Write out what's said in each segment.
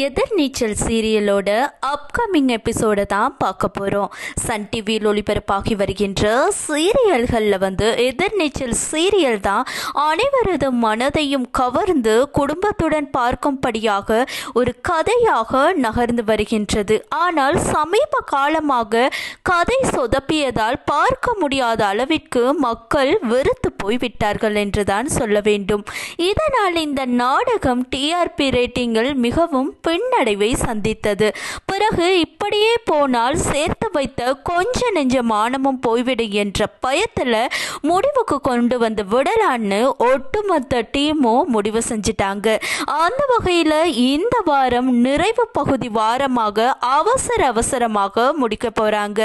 எதிர்நீச்சல் சீரியலோட upcoming எபிசோடை தான் பார்க்க போகிறோம் சன் டிவியில் ஒளிபரப்பாகி வருகின்ற சீரியல்களில் வந்து எதிர்நீச்சல் சீரியல் தான் அனைவரது மனதையும் கவர்ந்து குடும்பத்துடன் பார்க்கும்படியாக ஒரு கதையாக நகர்ந்து வருகின்றது. ஆனால் சமீப காலமாக கதை சொதப்பியதால் பார்க்க முடியாத அளவிற்கு மக்கள் வெறுத்து போய்விட்டார்கள் என்றுதான் சொல்ல வேண்டும். இதனால் இந்த நாடகம் டிஆர்பி ரேட்டிங்கில் மிகவும் பின்னடைவை சந்தித்தது. பிறகு இப்படியே போனால் சேர்த்து வைத்த கொஞ்ச நெஞ்ச மானமும் போய்விடும் என்ற பயத்தில் முடிவுக்கு கொண்டு வந்து விடலான்னு ஒட்டுமொத்த டீமும் முடிவு செஞ்சிட்டாங்க. அந்த வகையில் இந்த வாரம் நிறைவு பகுதி வாரமாக அவசர அவசரமாக முடிக்க போகிறாங்க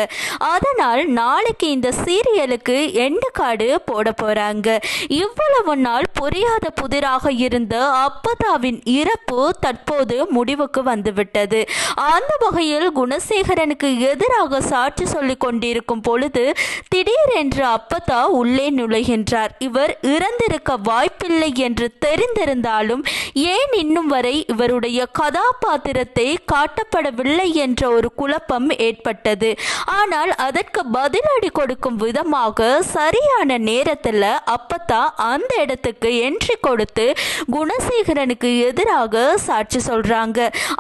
அதனால் நாளைக்கு இந்த சீரியலுக்கு எண்டு கார்டு போட போகிறாங்க இவ்வளவு நாள் புரியாத புதிராக இருந்த அப்பதாவின் இறப்பு தற்போது முடிவுக்கு வந்துவிட்டது. அந்த வகையில் குணசேகரனுக்கு எதிராக சாட்சி சொல்லிக் கொண்டிருக்கும் பொழுது திடீரென்று அப்பதா உள்ளே நுழைகின்றார். இவர் இறந்திருக்க வாய்ப்பில்லை என்று தெரிந்திருந்தாலும் ஏன் இன்னும் வரை இவருடைய கதாபாத்திரத்தை காட்டப்படவில்லை என்ற ஒரு குழப்பம் ஏற்பட்டது. ஆனால் அதற்கு பதிலடி கொடுக்கும் விதமாக சரியான நேரத்தில் அப்பத்தா அந்த இடத்துக்கு என்ட்ரி கொடுத்து குணசேகரனுக்கு எதிராக சாட்சி சொல்றாங்க.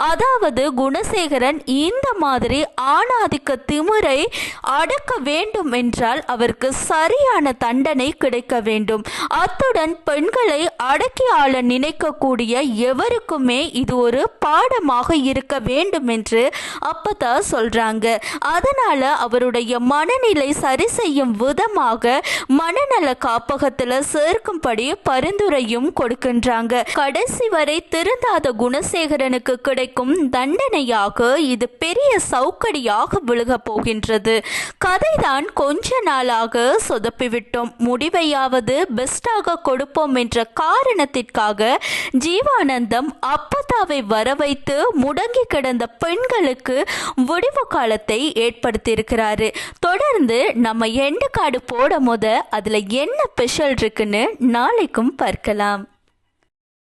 அதாவது குணசேகரன் இந்த மாதிரி ஆணாதிக்க திமுறை அடக்க வேண்டும் என்றால் அவருக்கு சரியான தண்டனை கிடைக்க வேண்டும். அத்துடன் பெண்களை அடக்கி ஆள நினைக்கக்கூடிய எவருக்குமே இது ஒரு பாடமாக இருக்க வேண்டும் என்று அப்பதான் சொல்றாங்க. அதனால அவருடைய மனநிலை சரி செய்யும் விதமாக மனநல காப்பகத்துல சேர்க்கும்படி பரிந்துரையும் கொடுக்கின்றாங்க. கடைசி வரை திருந்தாத குணசேகரனுக்கு கிடைக்கும் தண்டனையாக இது பெரிய சவுக்கடியாக விழுக போகின்றது. கதைதான் கொஞ்ச நாளாக சொதப்பிவிட்டோம். முடிவையாவது பெஸ்டாக கொடுப்போம் என்ற காரணத்திற்காக ஜீவானந்தம் அப்பதாவை வரவைத்து முடங்கி கிடந்த பெண்களுக்கு முடிவு காலத்தை ஏற்படுத்தியிருக்கிறாரு. தொடர்ந்து நம்ம எண்டு காடு போடும் போது அதில் என்ன ஸ்பெஷல் இருக்குன்னு நாளைக்கும் பார்க்கலாம்.